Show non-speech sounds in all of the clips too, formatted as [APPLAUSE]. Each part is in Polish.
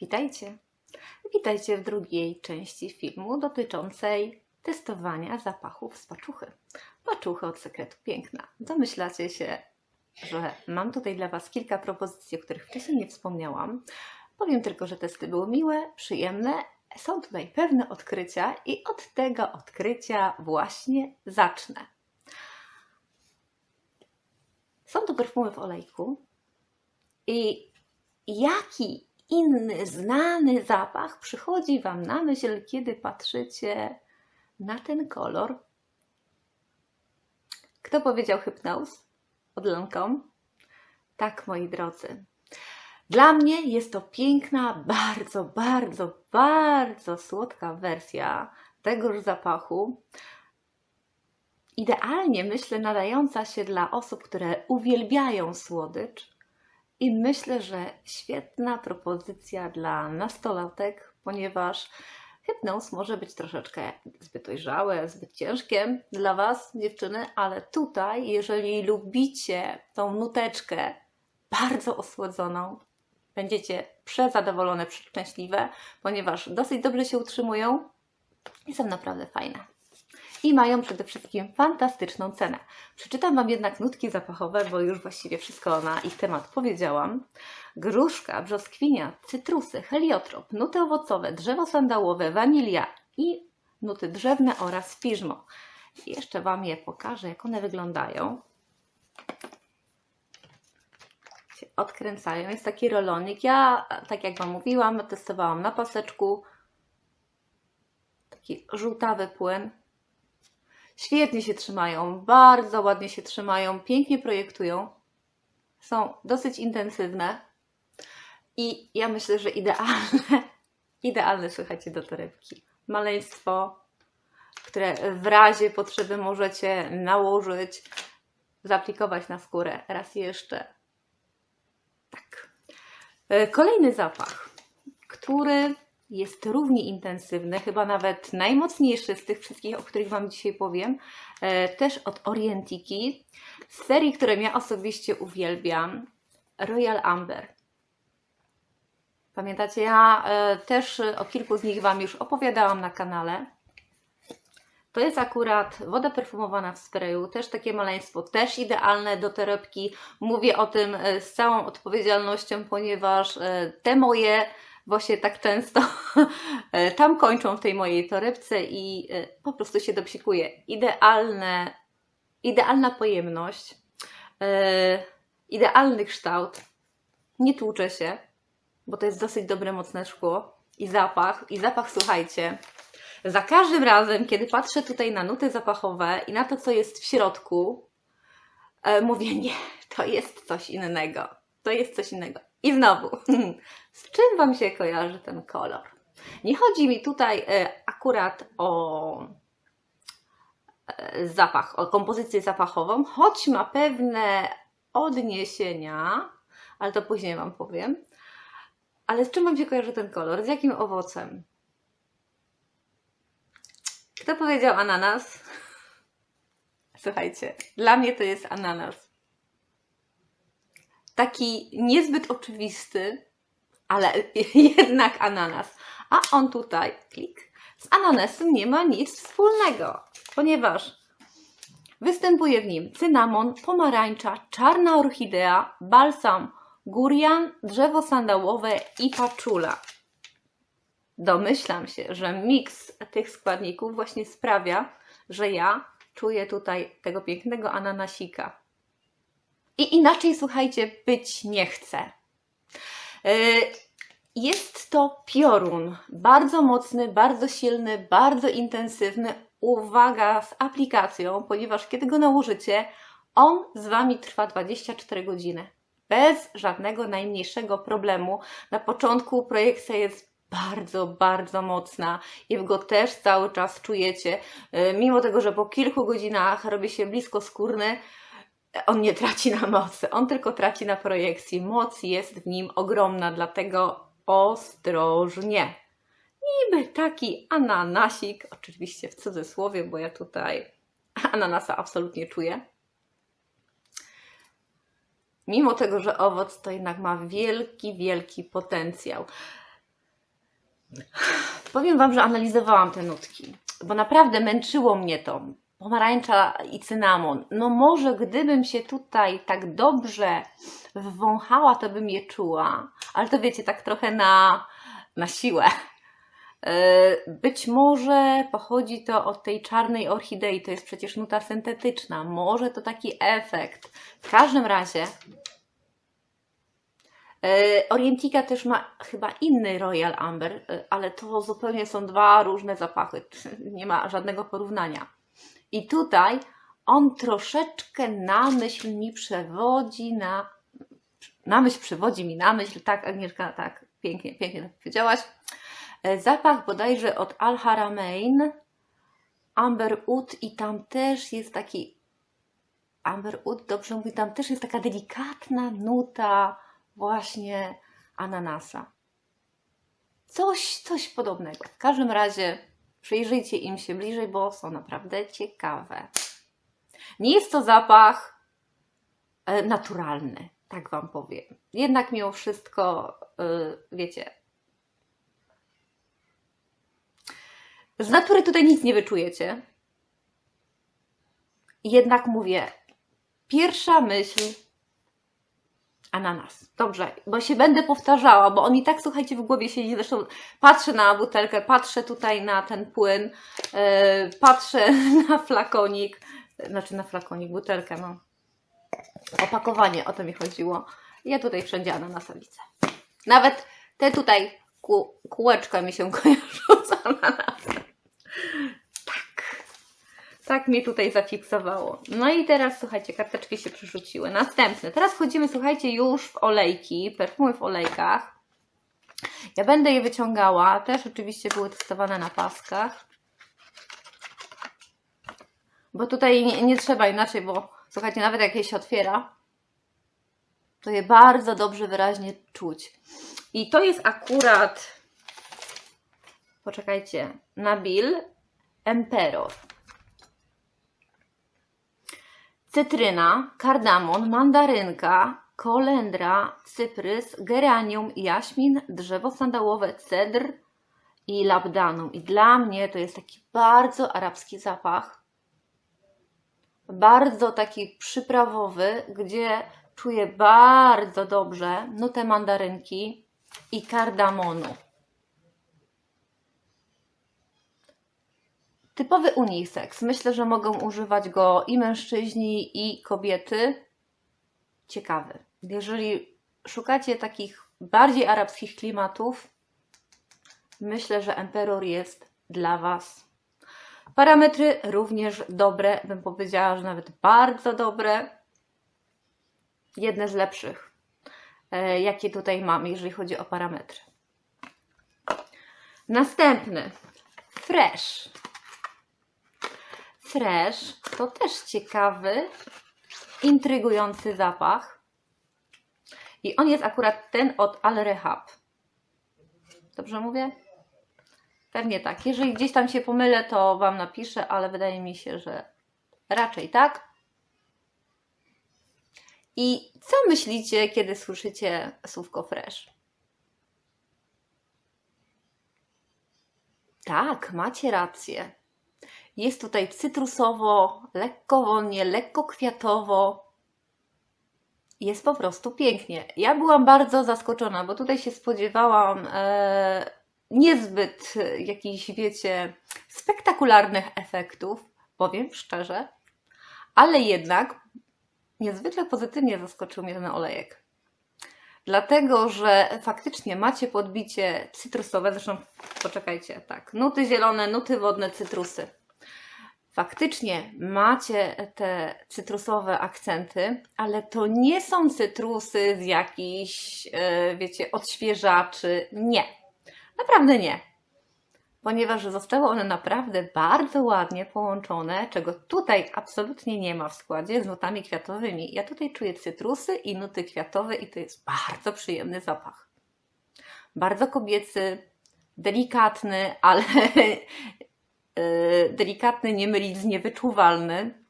Witajcie. Witajcie w drugiej części filmu dotyczącej testowania zapachów z paczuchy. Paczuchy od sekretu piękna. Domyślacie się, że mam tutaj dla Was kilka propozycji, o których wcześniej nie wspomniałam. Powiem tylko, że testy były miłe, przyjemne. Są tutaj pewne odkrycia i od tego odkrycia właśnie zacznę. Są to perfumy w olejku i jaki inny, znany zapach przychodzi Wam na myśl, kiedy patrzycie na ten kolor? Kto powiedział hypnoz? Od Lancome? Tak, moi drodzy. Dla mnie jest to piękna, bardzo, bardzo, bardzo słodka wersja tegoż zapachu. Idealnie, myślę, nadająca się dla osób, które uwielbiają słodycz. I myślę, że świetna propozycja dla nastolatek, ponieważ hypnoz może być troszeczkę zbyt dojrzałe, zbyt ciężkie dla Was, dziewczyny, ale tutaj, jeżeli lubicie tą nuteczkę bardzo osłodzoną, będziecie przezadowolone, przeszczęśliwe, ponieważ dosyć dobrze się utrzymują i są naprawdę fajne. I mają przede wszystkim fantastyczną cenę. Przeczytam Wam jednak nutki zapachowe, bo już właściwie wszystko na ich temat powiedziałam. Gruszka, brzoskwinia, cytrusy, heliotrop, nuty owocowe, drzewo sandałowe, wanilia i nuty drzewne oraz piżmo. Jeszcze Wam je pokażę, jak one wyglądają. Się odkręcają. Jest taki rolonik. Ja, tak jak Wam mówiłam, testowałam na paseczku. Taki żółtawy płyn. Świetnie się trzymają, bardzo ładnie się trzymają, pięknie projektują. Są dosyć intensywne i ja myślę, że idealne, [LAUGHS] idealne, słuchajcie, do torebki. Maleństwo, które w razie potrzeby możecie nałożyć, zaaplikować na skórę. Raz jeszcze. Tak. E, Kolejny zapach, który jest równie intensywny, chyba nawet najmocniejszy z tych wszystkich, o których Wam dzisiaj powiem, e, też od Orientiki, z serii, które ja osobiście uwielbiam, Royal Amber. Pamiętacie, ja e, też o kilku z nich Wam już opowiadałam na kanale. To jest akurat woda perfumowana w sprayu, też takie maleństwo, też idealne do torebki. Mówię o tym e, z całą odpowiedzialnością, ponieważ e, te moje właśnie tak często [LAUGHS] e, tam kończą w tej mojej torebce i e, po prostu się dopsikuje. Idealne, idealna pojemność, e, idealny kształt, nie tłucze się, bo to jest dosyć dobre, mocne szkło i zapach, i zapach, słuchajcie, za każdym razem, kiedy patrzę tutaj na nuty zapachowe i na to, co jest w środku, mówię, nie, to jest coś innego. To jest coś innego. I znowu, [LAUGHS] z czym Wam się kojarzy ten kolor? Nie chodzi mi tutaj e, akurat o e, zapach, o kompozycję zapachową, choć ma pewne odniesienia, ale to później Wam powiem. Ale z czym Wam się kojarzy ten kolor? Z jakim owocem? Kto powiedział ananas? [LAUGHS] Słuchajcie, dla mnie to jest ananas. Taki niezbyt oczywisty, ale [LAUGHS] jednak ananas. A on tutaj, klik, z ananasem nie ma nic wspólnego, ponieważ występuje w nim cynamon, pomarańcza, czarna orchidea, balsam, gurian, drzewo sandałowe i paczula. Domyślam się, że miks tych składników właśnie sprawia, że ja czuję tutaj tego pięknego ananasika. I inaczej, słuchajcie, być nie chcę. Yy, Jest to piorun, bardzo mocny, bardzo silny, bardzo intensywny. Uwaga z aplikacją, ponieważ kiedy go nałożycie, on z Wami trwa 24 godziny. Bez żadnego najmniejszego problemu. Na początku projekcja jest bardzo, bardzo mocna i go też cały czas czujecie. Yy, Mimo tego, że po kilku godzinach robi się blisko skórny, on nie traci na mocy, on tylko traci na projekcji. Moc jest w nim ogromna, dlatego ostrożnie. Niby taki ananasik, oczywiście w cudzysłowie, bo ja tutaj ananasa absolutnie czuję. mimo tego, że owoc to jednak ma wielki, wielki potencjał. Powiem Wam, że analizowałam te nutki, bo naprawdę męczyło mnie to. Pomarańcza i cynamon. No może gdybym się tutaj tak dobrze wwąchała, to bym je czuła, ale to wiecie, tak trochę na, na siłę. Yy, Być może pochodzi to od tej czarnej orchidei, to jest przecież nuta syntetyczna. Może to taki efekt. W każdym razie yy, Orientika też ma chyba inny Royal Amber, yy, ale to zupełnie są dwa różne zapachy. [LAUGHS] Nie ma żadnego porównania. I tutaj on troszeczkę na myśl mi przewodzi na. Na myśl przewodzi mi na myśl, tak, Agnieszka, tak, pięknie, pięknie to powiedziałaś. E, Zapach bodajże od Al Haramain, Amber Oud i tam też jest taki Amber Oud, dobrze mówię, tam też jest taka delikatna nuta właśnie ananasa. Coś, coś podobnego. W każdym razie przyjrzyjcie im się bliżej, bo są naprawdę ciekawe. Nie jest to zapach e, naturalny, tak Wam powiem. Jednak mimo wszystko, e, wiecie, z natury tutaj nic nie wyczujecie. Jednak mówię, pierwsza myśl ananas. Dobrze, bo się będę powtarzała, bo on i tak, słuchajcie, w głowie siedzi. Zresztą patrzę na butelkę, patrzę tutaj na ten płyn, yy, patrzę [LAUGHS] na flakonik, znaczy na flakonik, butelkę, no. Opakowanie, o to mi chodziło. Ja tutaj wszędzie ananasa. Nawet te tutaj kół, kółeczka mi się [LAUGHS] kojarzą z ananasem. Tak. Mnie tutaj zafiksowało. No i teraz, słuchajcie, karteczki się przerzuciły. Następne. Teraz wchodzimy, słuchajcie, już w olejki, perfumy w olejkach. Ja będę je wyciągała. Też oczywiście były testowane na paskach. Bo tutaj nie, nie trzeba inaczej, bo słuchajcie, nawet jak je się otwiera, to je bardzo dobrze, wyraźnie czuć. I to jest akurat, poczekajcie, Nabil Emperor. Cytryna, kardamon, mandarynka, kolendra, cyprys, geranium, jaśmin, drzewo sandałowe, cedr i labdanum. I dla mnie to jest taki bardzo arabski zapach. Bardzo taki przyprawowy, gdzie czuję bardzo dobrze nutę mandarynki i kardamonu. Typowy unisex. Myślę, że mogą używać go i mężczyźni, i kobiety. Ciekawy. Jeżeli szukacie takich bardziej arabskich klimatów, myślę, że Emperor jest dla Was. Parametry również dobre, bym powiedziała, że nawet bardzo dobre. Jedne z lepszych, e, jakie tutaj mam, jeżeli chodzi o parametry. Następny. Fresh. Fresh to też ciekawy, intrygujący zapach. I on jest akurat ten od Al Rehab. Dobrze mówię? Pewnie tak. Jeżeli gdzieś tam się pomylę, to Wam napiszę, ale wydaje mi się, że raczej tak. I co myślicie, kiedy słyszycie słówko fresh? Tak, macie rację. Jest tutaj cytrusowo, lekko wonnie, lekko kwiatowo. Jest po prostu pięknie. Ja byłam bardzo zaskoczona, bo tutaj się spodziewałam e, niezbyt jakichś, wiecie, spektakularnych efektów, powiem szczerze, ale jednak niezwykle pozytywnie zaskoczył mnie ten olejek. Dlatego, że faktycznie macie podbicie cytrusowe, zresztą poczekajcie, tak, nuty zielone, nuty wodne, cytrusy. Faktycznie macie te cytrusowe akcenty, ale to nie są cytrusy z jakichś, e, wiecie, odświeżaczy. Nie. Naprawdę nie. Ponieważ zostały one naprawdę bardzo ładnie połączone, czego tutaj absolutnie nie ma w składzie z nutami kwiatowymi. Ja tutaj czuję cytrusy i nuty kwiatowe i to jest bardzo przyjemny zapach. Bardzo kobiecy, delikatny, ale delikatny nie mylić z niewyczuwalny.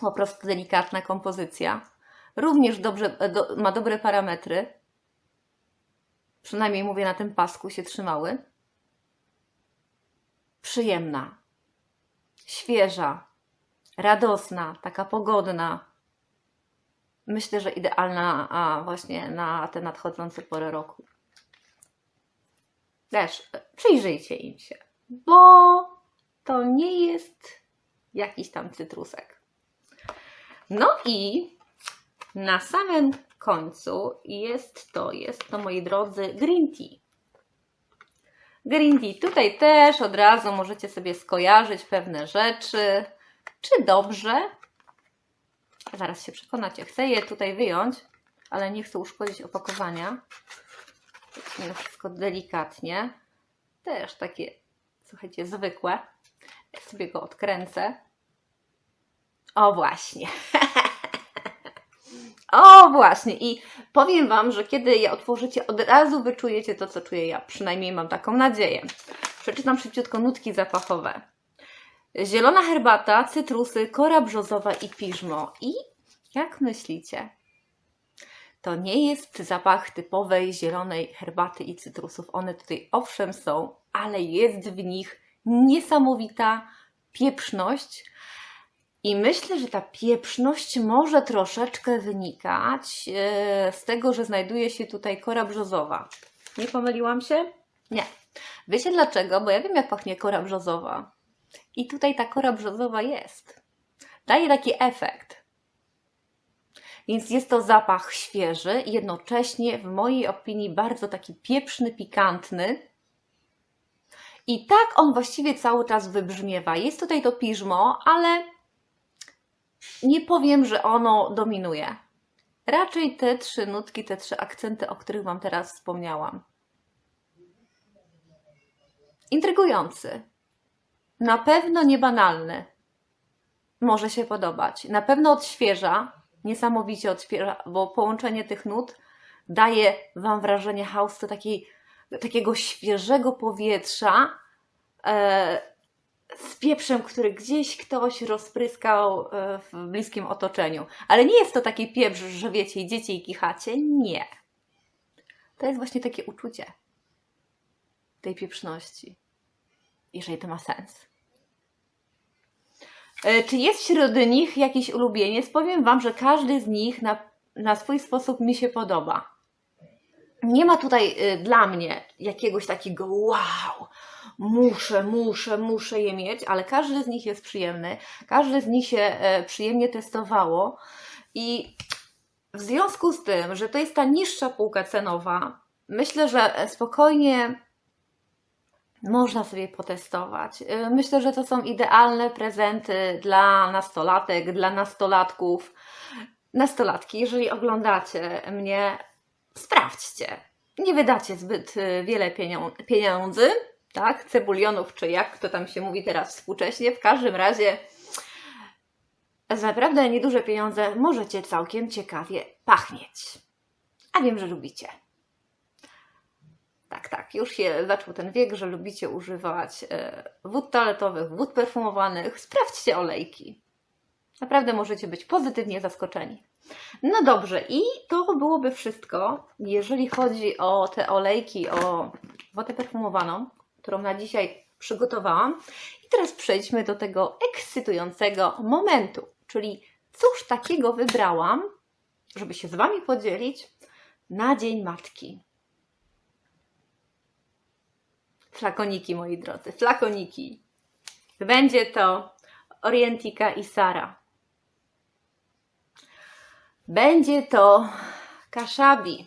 Po prostu delikatna kompozycja. Również dobrze, do, ma dobre parametry. Przynajmniej mówię, na tym pasku się trzymały. Przyjemna, świeża, radosna, taka pogodna. Myślę, że idealna a właśnie na te nadchodzące pory roku. Też przyjrzyjcie im się, bo to nie jest jakiś tam cytrusek. No i na samym końcu jest to, jest to moi drodzy green tea. Green tea. Tutaj też od razu możecie sobie skojarzyć pewne rzeczy. Czy dobrze? Zaraz się przekonacie. Chcę je tutaj wyjąć, ale nie chcę uszkodzić opakowania. Wszystko delikatnie. Też takie, słuchajcie, zwykłe. Ja sobie go odkręcę. O właśnie. [LAUGHS] o właśnie. I powiem Wam, że kiedy je otworzycie, od razu wyczujecie to, co czuję ja. Przynajmniej mam taką nadzieję. Przeczytam szybciutko nutki zapachowe. Zielona herbata, cytrusy, kora brzozowa i piżmo. I jak myślicie? To nie jest zapach typowej zielonej herbaty i cytrusów. One tutaj owszem są, ale jest w nich niesamowita pieprzność. I myślę, że ta pieprzność może troszeczkę wynikać e, z tego, że znajduje się tutaj kora brzozowa. Nie pomyliłam się? Nie. Wiecie dlaczego? Bo ja wiem, jak pachnie kora brzozowa. I tutaj ta kora brzozowa jest. Daje taki efekt. Więc jest to zapach świeży i jednocześnie, w mojej opinii, bardzo taki pieprzny, pikantny. I tak on właściwie cały czas wybrzmiewa. Jest tutaj to piżmo, ale nie powiem, że ono dominuje. Raczej te trzy nutki, te trzy akcenty, o których Wam teraz wspomniałam. Intrygujący. Na pewno niebanalny. Może się podobać. Na pewno odświeża. Niesamowicie odświeża, bo połączenie tych nut daje Wam wrażenie haustu takiej, takiego świeżego powietrza e, z pieprzem, który gdzieś ktoś rozpryskał e, w bliskim otoczeniu. Ale nie jest to taki pieprz, że wiecie, idziecie i kichacie. Nie. To jest właśnie takie uczucie tej pieprzności. Jeżeli to ma sens. E, Czy jest wśród nich jakiś ulubieniec? Powiem Wam, że każdy z nich na, na swój sposób mi się podoba. Nie ma tutaj y, dla mnie jakiegoś takiego wow, muszę, muszę, muszę je mieć, ale każdy z nich jest przyjemny, każdy z nich się e, przyjemnie testowało i w związku z tym, że to jest ta niższa półka cenowa, myślę, że spokojnie można sobie potestować. Y, Myślę, że to są idealne prezenty dla nastolatek, dla nastolatków. Nastolatki, jeżeli oglądacie mnie, sprawdźcie. Nie wydacie zbyt y, wiele pieniędzy, tak? Cebulionów, czy jak to tam się mówi teraz współcześnie. W każdym razie naprawdę nieduże pieniądze możecie całkiem ciekawie pachnieć. A wiem, że lubicie. Tak, tak, już się zaczął ten wiek, że lubicie używać e, wód toaletowych, wód perfumowanych. Sprawdźcie olejki. Naprawdę możecie być pozytywnie zaskoczeni. No dobrze, i to byłoby wszystko, jeżeli chodzi o te olejki, o wodę perfumowaną, którą na dzisiaj przygotowałam. I teraz przejdźmy do tego ekscytującego momentu, czyli cóż takiego wybrałam, żeby się z Wami podzielić na Dzień Matki. Flakoniki, moi drodzy, flakoniki. Będzie to Orientika i Sara. Będzie to Kaszabi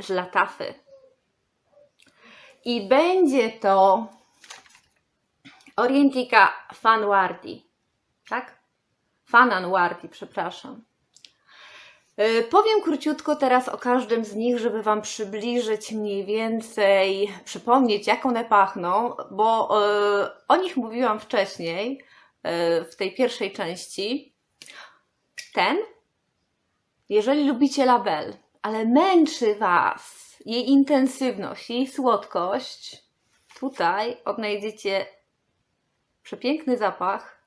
z Latafy. I będzie to Orientika Fanwardi. Tak? Fananwardi, przepraszam. Y, Powiem króciutko teraz o każdym z nich, żeby Wam przybliżyć mniej więcej, przypomnieć jak one pachną, bo y, o nich mówiłam wcześniej y, w tej pierwszej części. Ten, jeżeli lubicie label, ale męczy Was jej intensywność, jej słodkość, tutaj odnajdziecie przepiękny zapach,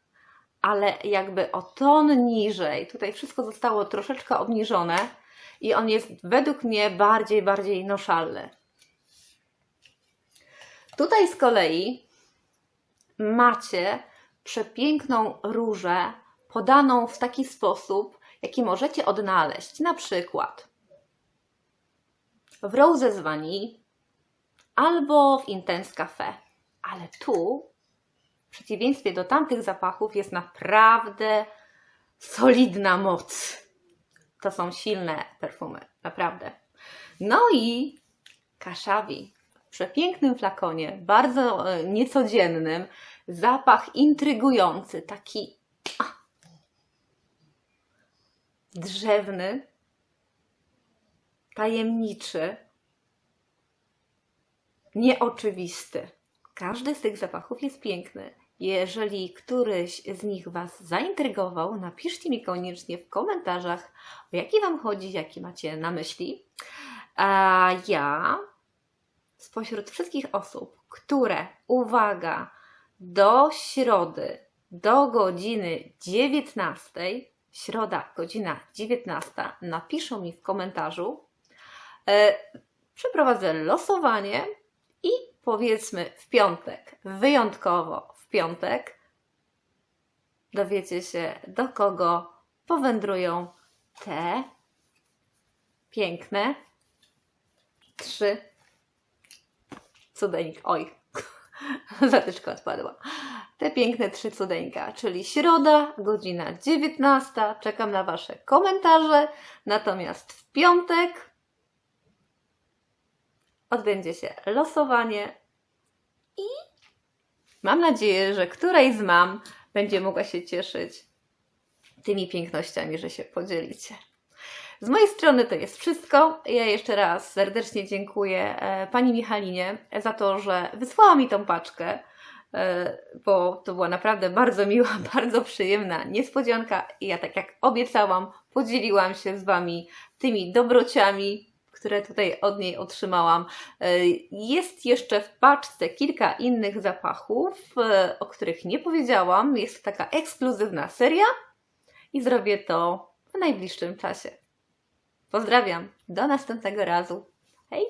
ale jakby o ton niżej. Tutaj wszystko zostało troszeczkę obniżone i on jest według mnie bardziej, bardziej noszalny. Tutaj z kolei macie przepiękną różę podaną w taki sposób, jaki możecie odnaleźć na przykład w Roses Vanille albo w Intense Cafe. Ale tu, w przeciwieństwie do tamtych zapachów, jest naprawdę solidna moc. To są silne perfumy, naprawdę. No i Kaszawi w przepięknym flakonie, bardzo e, niecodziennym, zapach intrygujący, taki drzewny, tajemniczy, nieoczywisty. Każdy z tych zapachów jest piękny. Jeżeli któryś z nich Was zaintrygował, napiszcie mi koniecznie w komentarzach, o jaki Wam chodzi, jaki macie na myśli. A ja spośród wszystkich osób, które, uwaga, do środy, do godziny 19, środa, godzina 19, napiszą mi w komentarzu, e, przeprowadzę losowanie i powiedzmy w piątek, wyjątkowo w piątek, dowiecie się, do kogo powędrują te piękne trzy cudeńka. Oj, [LAUGHS] zatyczka odpadła. Te piękne trzy cudeńka, czyli środa, godzina 19. Czekam na Wasze komentarze. Natomiast w piątek odbędzie się losowanie i mam nadzieję, że któraś z mam będzie mogła się cieszyć tymi pięknościami, że się podzielicie. Z mojej strony to jest wszystko. Ja jeszcze raz serdecznie dziękuję e, Pani Michalinie za to, że wysłała mi tą paczkę, e, bo to była naprawdę bardzo miła, [LAUGHS] bardzo przyjemna niespodzianka i ja tak jak obiecałam, podzieliłam się z Wami tymi dobrociami, które tutaj od niej otrzymałam. E, Jest jeszcze w paczce kilka innych zapachów, o których nie powiedziałam. Jest to taka ekskluzywna seria i zrobię to w najbliższym czasie. Pozdrawiam, do następnego razu. Hej!